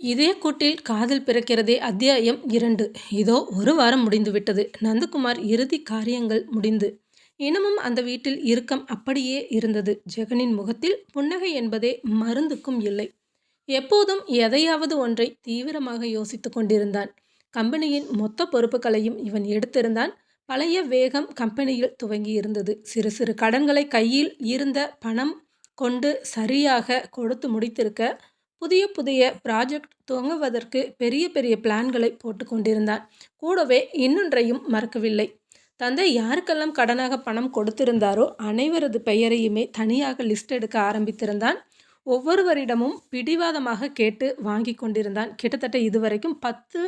இதே கூட்டில் காதல் பிறக்கிறதே அத்தியாயம் இரண்டு. இதோ ஒரு வாரம் முடிந்துவிட்டது. நந்தகுமார் இறுதி காரியங்கள் முடிந்து. இன்னமும் அந்த வீட்டில் இறுக்கம் அப்படியே இருந்தது. ஜெகனின் முகத்தில் புன்னகை என்பதே மருந்துக்கும் இல்லை. எப்போதும் எதையாவது ஒன்றை தீவிரமாக யோசித்து கொண்டிருந்தான். கம்பெனியின் மொத்த பொறுப்புகளையும் இவன் எடுத்திருந்தான். பழைய வேகம் கம்பெனியில் துவங்கி இருந்தது சிறு சிறு கடன்களை கையில் இருந்த பணம் கொண்டு சரியாக கொடுத்து முடித்திருக்க புதிய புதிய ப்ராஜெக்ட் துவங்குவதற்கு பெரிய பெரிய பிளான்களை போட்டு கொண்டிருந்தார். கூடவே இன்னொன்றையும் மறக்கவில்லை. தந்தை யாருக்கெல்லாம் கடனாக பணம் கொடுத்திருந்தாரோ அனைவரது பெயரையுமே தனியாக லிஸ்ட் எடுக்க ஆரம்பித்திருந்தான். ஒவ்வொருவரிடமும் பிடிவாதமாக கேட்டு வாங்கி கொண்டிருந்தான். கிட்டத்தட்ட இதுவரைக்கும் பத்து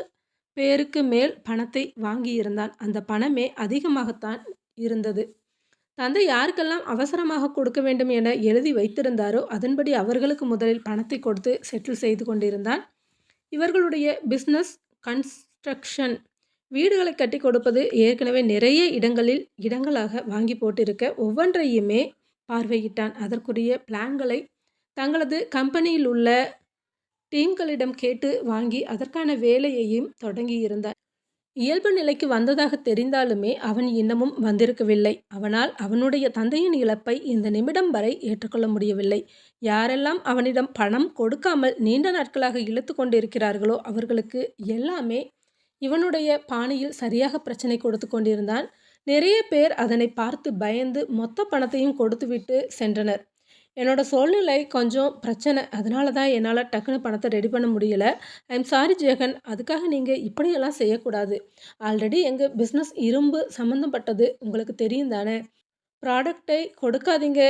பேருக்கு மேல் பணத்தை வாங்கியிருந்தான். அந்த பணமே அதிகமாகத்தான் இருந்தது. தந்தை யாருக்கெல்லாம் அவசரமாக கொடுக்க வேண்டும் என எழுதி வைத்திருந்தாரோ அதன்படி அவர்களுக்கு முதலில் பணத்தை கொடுத்து செட்டில் செய்து கொண்டிருந்தான். இவர்களுடைய பிஸ்னஸ் கன்ஸ்ட்ரக்ஷன் வீடுகளை கட்டி கொடுப்பது ஏற்கனவே நிறைய இடங்களில் இடங்களாக வாங்கி போட்டிருக்க ஒவ்வொன்றையுமே பார்வையிட்டான். அதற்குரிய பிளான்களை தங்களது கம்பெனியில் உள்ள டீம்களிடம் கேட்டு வாங்கி அதற்கான வேலையையும் தொடங்கியிருந்தார். இயல்பு நிலைக்கு வந்ததாக தெரிந்தாலுமே அவன் இன்னமும் வந்திருக்கவில்லை. அவனால் அவனுடைய தந்தையின் இழப்பை இந்த நிமிடம் வரை ஏற்றுக்கொள்ள முடியவில்லை. யாரெல்லாம் அவனிடம் பணம் கொடுக்காமல் நீண்ட நாட்களாக இழுத்து கொண்டிருக்கிறார்களோ அவர்களுக்கு எல்லாமே இவனுடைய பாணியில் சரியாக பிரச்சனை கொடுத்து கொண்டிருந்தான். நிறைய பேர் அதனை பார்த்து பயந்து மொத்த பணத்தையும் கொடுத்துவிட்டு சென்றனர். என்னோடய சூழ்நிலை கொஞ்சம் பிரச்சனை. அதனால தான் என்னால் டக்குன்னு பணத்தை ரெடி பண்ண முடியலை. I'm sorry Jagan. அதுக்காக நீங்கள் இப்படியெல்லாம் செய்யக்கூடாது. ஆல்ரெடி எங்கள் பிஸ்னஸ் இரும்பு சம்மந்தப்பட்டது உங்களுக்கு தெரியும் தானே. ப்ராடக்டை கொடுக்காதீங்க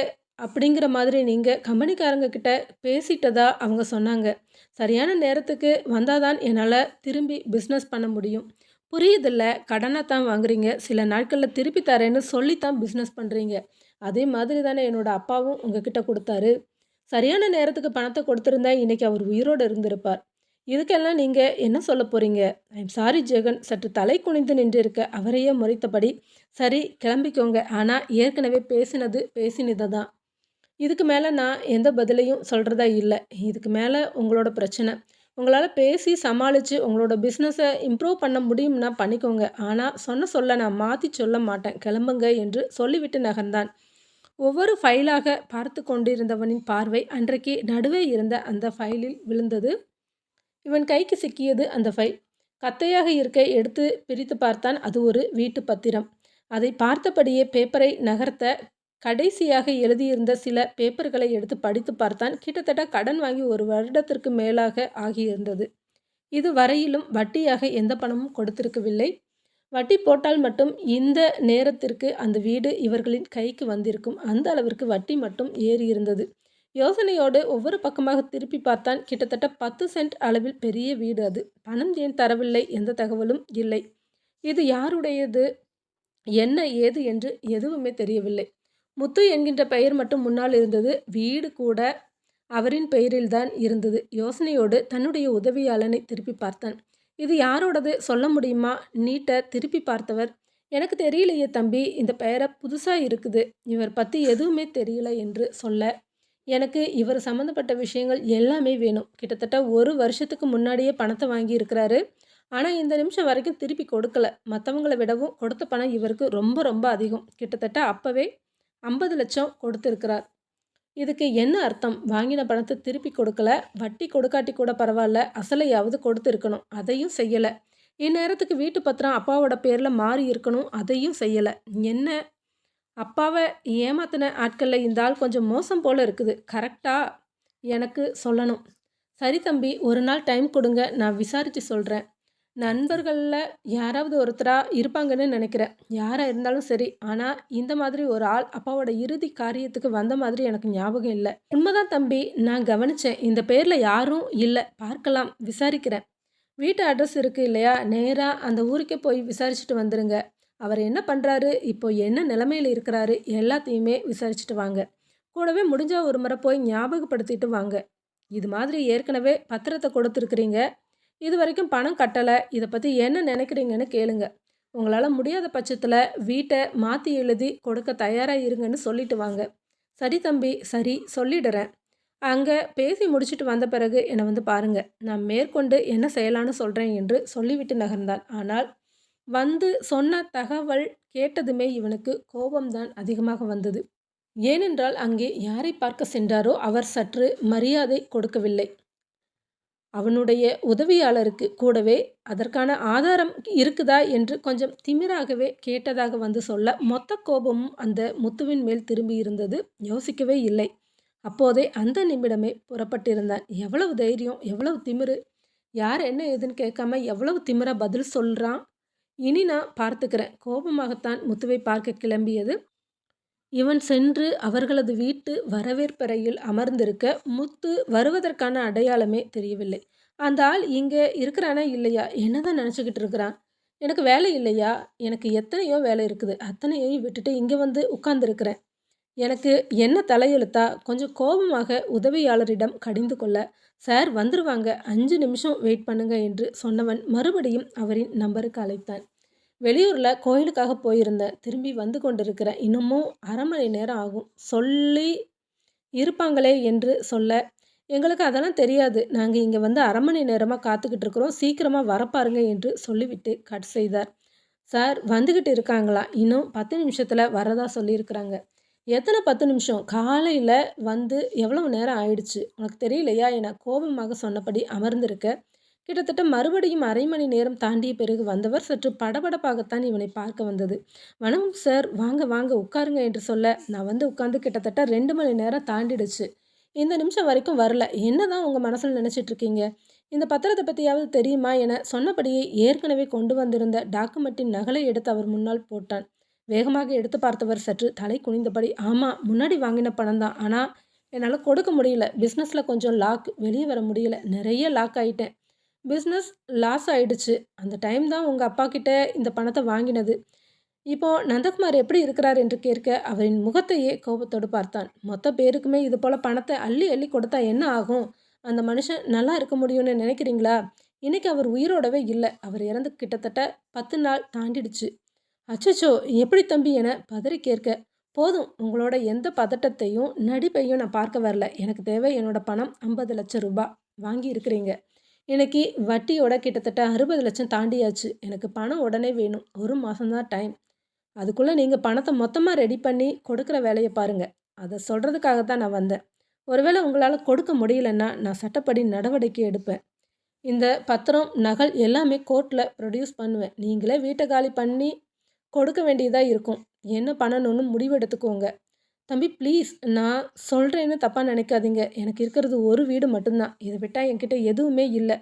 அப்படிங்கிற மாதிரி நீங்கள் கம்பெனிக்காரங்க கிட்ட பேசிட்டதா அவங்க சொன்னாங்க. சரியான நேரத்துக்கு வந்தால் தான் என்னால் திரும்பி பிஸ்னஸ் பண்ண முடியும். புரியுதில்ல? கடனை தான் வாங்குறீங்க. சில நாட்களில் திருப்பி தரேன்னு சொல்லித்தான் பிஸ்னஸ் பண்ணுறீங்க அதே மாதிரி தானே என்னோடய அப்பாவும் உங்ககிட்ட கொடுத்தாரு. சரியான நேரத்துக்கு பணத்தை கொடுத்துருந்தா இன்றைக்கி அவர் உயிரோடு இருந்திருப்பார். இதுக்கெல்லாம் நீங்கள் என்ன சொல்ல போகிறீங்க ஐம் சாரி ஜெகன். சற்று தலை குனிந்து நின்றிருக்க அவரையே முறைத்தபடி சரி கிளம்பிக்கோங்க. ஆனால் ஏற்கனவே பேசினது பேசினதை தான் இதுக்கு மேலே நான் எந்த பதிலையும் சொல்கிறதா இல்லை. இதுக்கு மேலே உங்களோட பிரச்சனை. உங்களால் பேசி சமாளித்து உங்களோட பிஸ்னஸை இம்ப்ரூவ் பண்ண முடியும்னா பண்ணிக்கோங்க. ஆனால் சொன்ன சொல்ல நான் மாற்றி சொல்ல மாட்டேன். கிளம்புங்க என்று சொல்லிவிட்டு நகர்ந்தான். ஒவ்வொரு ஃபைலாக பார்த்து கொண்டிருந்தவனின் பார்வை அன்றைக்கு நடுவே இருந்த அந்த ஃபைலில் விழுந்தது. இவன் கைக்கு சிக்கியது அந்த ஃபைல் கத்தையாக இருக்க எடுத்து பிரித்து பார்த்தான் அது ஒரு வீட்டு பத்திரம். அதை பார்த்தபடியே பேப்பரை நகர்த்த கடைசியாக எழுதியிருந்த சில பேப்பர்களை எடுத்து படித்து பார்த்தான். கிட்டத்தட்ட கடன் வாங்கி ஒரு வருடத்திற்கு மேலாக ஆகியிருந்தது. இது வரையிலும் வட்டியாக எந்த பணமும் கொடுத்திருக்கவில்லை. வட்டி போட்டால் மட்டும் இந்த நேரத்திற்கு அந்த வீடு இவர்களின் கைக்கு வந்திருக்கும். அந்த அளவிற்கு வட்டி மட்டும் ஏறி இருந்தது யோசனையோடு ஒவ்வொரு பக்கமாக திருப்பி பார்த்தான் கிட்டத்தட்ட பத்து சென்ட் அளவில் பெரிய வீடு அது. பணம் ஏன் தரவில்லை? எந்த தகவலும் இல்லை. இது யாருடையது? என்ன ஏது என்று எதுவுமே தெரியவில்லை. முத்து என்கின்ற பெயர் மட்டும் முன்னால் இருந்தது. வீடு கூட அவரின் பெயரில்தான் இருந்தது. யோசனையோடு தன்னுடைய உதவியாளனை திருப்பி பார்த்தான். இது யாரோடது? சொல்ல முடியுமா? நீட்டை திருப்பி பார்த்தவர். எனக்கு தெரியலையே தம்பி இந்த பெயரை புதுசாக இருக்குது. இவர் பற்றி எதுவுமே தெரியல என்று சொல்ல. எனக்கு இவர் சம்மந்தப்பட்ட விஷயங்கள் எல்லாமே வேணும். கிட்டத்தட்ட ஒரு வருஷத்துக்கு முன்னாடியே பணத்தை வாங்கி இருக்கிறாரு. ஆனால் இந்த நிமிஷம் வரைக்கும் திருப்பி கொடுக்கல. மற்றவங்களை விடவும் கொடுத்த பணம் இவருக்கு ரொம்ப ரொம்ப அதிகம். கிட்டத்தட்ட அப்போவே ஐம்பது லட்சம் கொடுத்துருக்கிறார். இதுக்கு என்ன அர்த்தம்? வாங்கின பணத்தை திருப்பி கொடுக்கல வட்டி கொடுக்காட்டி கூட பரவாயில்ல அசலையாவது கொடுத்துருக்கணும் அதையும் செய்யலை. இந்நேரத்துக்கு வீட்டு பத்திரம் அப்பாவோட பேரில் மாறி இருக்கணும் அதையும் செய்யலை. என்ன? அப்பாவை ஏமாத்தின ஆட்களில் இந்த ஆள் கொஞ்சம் மோசம் போல் இருக்குது. கரெக்டாக எனக்கு சொல்லணும். சரி தம்பி ஒரு நாள் டைம் கொடுங்க நான் விசாரித்து சொல்கிறேன் நண்பர்களில் யாராவது ஒருத்தராக இருப்பாங்கன்னு நினைக்கிறேன். யாராக இருந்தாலும் சரி. ஆனால் இந்த மாதிரி ஒரு ஆள் அப்பாவோட இறுதி காரியத்துக்கு வந்த மாதிரி எனக்கு ஞாபகம் இல்லை. உண்மைதான் தம்பி. நான் கவனித்தேன் இந்த பேரில் யாரும் இல்லை. பார்க்கலாம். விசாரிக்கிறேன். வீட்டு அட்ரஸ் இருக்குது இல்லையா? நேராக அந்த ஊருக்கே போய் விசாரிச்சுட்டு வந்துடுங்க அவர் என்ன பண்ணுறாரு இப்போ என்ன நிலமையில் இருக்கிறாரு? எல்லாத்தையுமே விசாரிச்சுட்டு வாங்க. கூடவே முடிஞ்ச ஒரு முறை போய் ஞாபகப்படுத்திட்டு வாங்க. இது மாதிரி ஏற்கனவே பத்திரத்தை கொடுத்துருக்குறீங்க. இது வரைக்கும் பணம் கட்டலை இதை பற்றி என்ன நினைக்கிறீங்கன்னு கேளுங்க உங்களால் முடியாத பட்சத்தில் வீட்டை மாற்றி எழுதி கொடுக்க தயாராக இருங்கன்னு சொல்லிட்டு வாங்க சரி தம்பி சரி சொல்லிடுறேன் அங்கே பேசி முடிச்சுட்டு வந்த பிறகு என்னை வந்து பாருங்க. நான் மேற்கொண்டு என்ன செய்யலான்னு சொல்கிறேன் என்று சொல்லிவிட்டு நகர்ந்தான். ஆனால் வந்து சொன்ன தகவல் கேட்டதுமே இவனுக்கு கோபம்தான் அதிகமாக வந்தது. ஏனென்றால் அங்கே யாரை பார்க்க சென்றாரோ அவர் சற்று மரியாதை கொடுக்கவில்லை. அவனுடைய உதவியாளருக்கு கூடவே அதற்கான ஆதாரம் இருக்குதா என்று கொஞ்சம் திமிராகவே கேட்டதாக வந்து சொல்ல மொத்த கோபமும் அந்த முத்துவின் மேல் திரும்பியிருந்தது. யோசிக்கவே இல்லை. அப்போதே அந்த நிமிடமே புறப்பட்டிருந்தான். எவ்வளவு தைரியம்! எவ்வளவு திமிரு! யார் என்ன ஏதுன்னு கேட்காம எவ்வளவு திமிரா பதில் சொல்கிறான் இனி நான் பார்த்துக்கிறேன். கோபமாகத்தான் முத்துவை பார்க்க கிளம்பியது. இவன் சென்று அவர்களது வீட்டு வரவேற்பறையில் அமர்ந்திருக்க, முத்து வருவதற்கான அடையாளமே தெரியவில்லை. அந்த ஆள் இங்கே இருக்கிறானா இல்லையா? என்னதான் நினச்சிக்கிட்டு இருக்கிறான்? எனக்கு வேலை இல்லையா? எனக்கு எத்தனையோ வேலை இருக்குது. அத்தனையையும் விட்டுட்டு இங்கே வந்து உட்கார்ந்துருக்கிறேன் எனக்கு என்ன தலையெழுத்தா? கொஞ்சம் கோபமாக உதவியாளரிடம் கடிந்து கொள்ள, சார் வந்துருவாங்க. அஞ்சு நிமிஷம் வெயிட் பண்ணுங்க என்று சொன்னவன் மறுபடியும் அவரின் நம்பருக்கு அழைத்தான். வெளியூரில் கோயிலுக்காக போயிருந்தேன். திரும்பி வந்து கொண்டிருக்கிறேன். இன்னமும் அரை மணி நேரம் ஆகும். சொல்லி இருப்பாங்களே என்று சொல்ல, எங்களுக்கு அதெல்லாம் தெரியாது. நாங்கள் இங்கே வந்து அரை மணி நேரமாக காத்துக்கிட்டு இருக்கிறோம். சீக்கிரமாக வரப்பாருங்க என்று சொல்லிவிட்டு கட் செய்தார். சார் வந்துக்கிட்டு இருக்காங்களா இன்னும் பத்து நிமிஷத்தில் வரதா சொல்லியிருக்கிறாங்க. எத்தனை பத்து நிமிஷம்? காலையில் வந்து எவ்வளவு நேரம் ஆயிடுச்சு? உனக்கு தெரியலையா? என கோபமாக சொன்னபடி அமர்ந்திருக்க, கிட்டத்தட்ட மறுபடியும் அரை மணி நேரம் தாண்டிய பிறகு வந்தவர் சற்று படபடப்பாகத்தான் இவனை பார்க்க வந்தது. வணக்கம் சார். வாங்க வாங்க உட்காருங்க என்று சொல்ல, நான் வந்து உட்காந்து கிட்டத்தட்ட ரெண்டு மணி நேரம் தாண்டிடுச்சு. இந்த நிமிஷம் வரைக்கும் வரல. என்னதான் உங்க மனசுல நினைச்சிட்டு இருக்கீங்க? இந்த பத்திரத்தை பத்தியாவது தெரியுமா? என சொன்னபடியே ஏற்கனவே கொண்டு வந்திருந்த டாக்குமெண்ட்டின் நகலை எடுத்து அவர் முன்னால் போட்டான். வேகமாக எடுத்து பார்த்தவர் சற்று தலை குனிந்தபடி, ஆமா முன்னாடி வாங்கின பணம் தான் ஆனா என்னால் கொடுக்க முடியல. பிஸ்னஸில் கொஞ்சம் லாக். வெளியே வர முடியல. நிறைய லாக் ஆகிட்டேன் பிஸ்னஸ் லாஸ் ஆயிடுச்சு. அந்த டைம் தான் உங்கள் அப்பா கிட்டே இந்த பணத்தை வாங்கினது. இப்போ நந்தகுமார் எப்படி இருக்கிறார் என்று கேட்க, அவரின் முகத்தையே கோபத்தோடு பார்த்தான். மொத்த பேருக்குமே இது போல் பணத்தை அள்ளி அள்ளி கொடுத்தா என்ன ஆகும்? அந்த மனுஷன் நல்லா இருக்க முடியும்னு நினைக்கிறீங்களா? இன்னைக்கு அவர் உயிரோடவே இல்லை அவர் இறந்து கிட்டத்தட்ட பத்து நாள் தாண்டிடுச்சு. அச்சச்சோ! எப்படி தம்பி? என பதறி கேட்க, போதும் உங்களோட எந்த பதட்டத்தையும், நடிப்பையும் நான் பார்க்க வரல. எனக்கு தேவை என்னோட பணம் ஐம்பது லட்சம் ரூபாய் வாங்கி இருக்கிறீங்க. இன்னைக்கு வட்டியோட கிட்டத்தட்ட அறுபது லட்சம் தாண்டியாச்சு. எனக்கு பணம் உடனே வேணும். ஒரு மாதம்தான் டைம். அதுக்குள்ளே நீங்கள் பணத்தை மொத்தமாக ரெடி பண்ணி கொடுக்குற வேலையை பாருங்கள் அதை சொல்கிறதுக்காக தான் நான் வந்தேன். ஒருவேளை உங்களால் கொடுக்க முடியலன்னா, நான் சட்டப்படி நடவடிக்கை எடுப்பேன். இந்த பத்திரம், நகல் எல்லாமே கோர்ட்டில் ப்ரொடியூஸ் பண்ணுவேன். நீங்களே வீட்டை காலி பண்ணி கொடுக்க வேண்டியதாக இருக்கும். என்ன பண்ணணும்னு முடிவெடுத்துக்கோங்க. தம்பி ப்ளீஸ் நான் சொல்கிறேன்னு தப்பாக நினைக்காதீங்க. எனக்கு இருக்கிறது ஒரு வீடு மட்டும்தான். இதை விட்டால் என்கிட்ட எதுவுமே இல்லை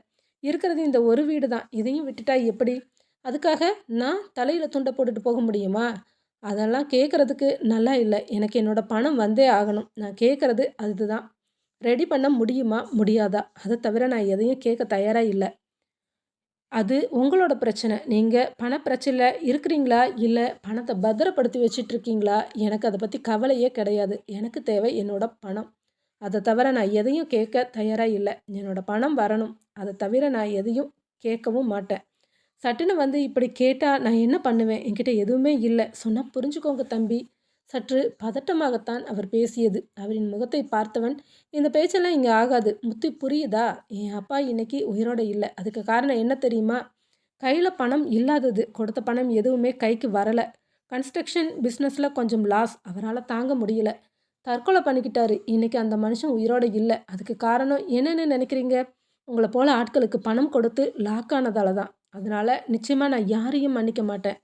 இருக்கிறது இந்த ஒரு வீடு தான். இதையும் விட்டுட்டா எப்படி? அதுக்காக நான் தலையில் துண்டை போட்டுட்டு போக முடியுமா? அதெல்லாம் கேட்கறதுக்கு நல்லா இல்லை எனக்கு என்னோடய பணம் வந்தே ஆகணும். நான் கேட்கறது அதுதான். ரெடி பண்ண முடியுமா? முடியாதா? அதை தவிர நான் எதையும் கேட்க தயாராக இல்லை அது உங்களோட பிரச்சனை. நீங்கள் பணப் பிரச்சனையில இருக்கிறீங்களா? இல்லை பணத்தை பத்திரப்படுத்தி வச்சுட்ருக்கீங்களா? எனக்கு அதை பற்றி கவலையே கிடையாது. எனக்கு தேவை என்னோட பணம். அதை தவிர நான் எதையும் கேட்க தயாராக இல்லை என்னோட பணம் வரணும். அதை தவிர நான் எதையும் கேட்கவும் மாட்டேன். சட்டுன்னு வந்து இப்படி கேட்டால் நான் என்ன பண்ணுவேன்? என்கிட்ட எதுவுமே இல்லை சொன்னால் புரிஞ்சுக்கோங்க தம்பி. சற்று பதட்டமாகத்தான் அவர் பேசியது. அவரின் முகத்தை பார்த்தவன், இந்த பேச்செல்லாம் இங்கே ஆகாது. முத்து புரியுதா? என் அப்பா இன்னைக்கு உயிரோட இல்லை அதுக்கு காரணம் என்ன தெரியுமா? கையில் பணம் இல்லாதது. கொடுத்த பணம் எதுவுமே கைக்கு வரலை கன்ஸ்ட்ரக்ஷன் பிஸ்னஸில் கொஞ்சம் லாஸ். அவரால் தாங்க முடியல. தற்கொலை பண்ணிக்கிட்டாரு. இன்னைக்கு அந்த மனுஷன் உயிரோட இல்லை அதுக்கு காரணம் என்னென்னு நினைக்கிறீங்க? உங்களை போல ஆட்களுக்கு பணம் கொடுத்து லாக் ஆனதால தான். அதனால் நிச்சயமாக நான் யாரையும் மன்னிக்க மாட்டேன்.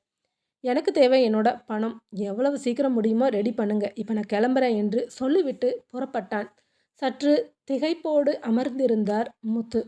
எனக்கு தேவை என்னோட பணம். எவ்வளவு சீக்கிரம் முடியுமோ ரெடி பண்ணுங்க. இப்போ நான் கிளம்புறேன் என்று சொல்லிவிட்டு புறப்பட்டான். சற்று திகைப்போடு அமர்ந்திருந்தார் முத்து.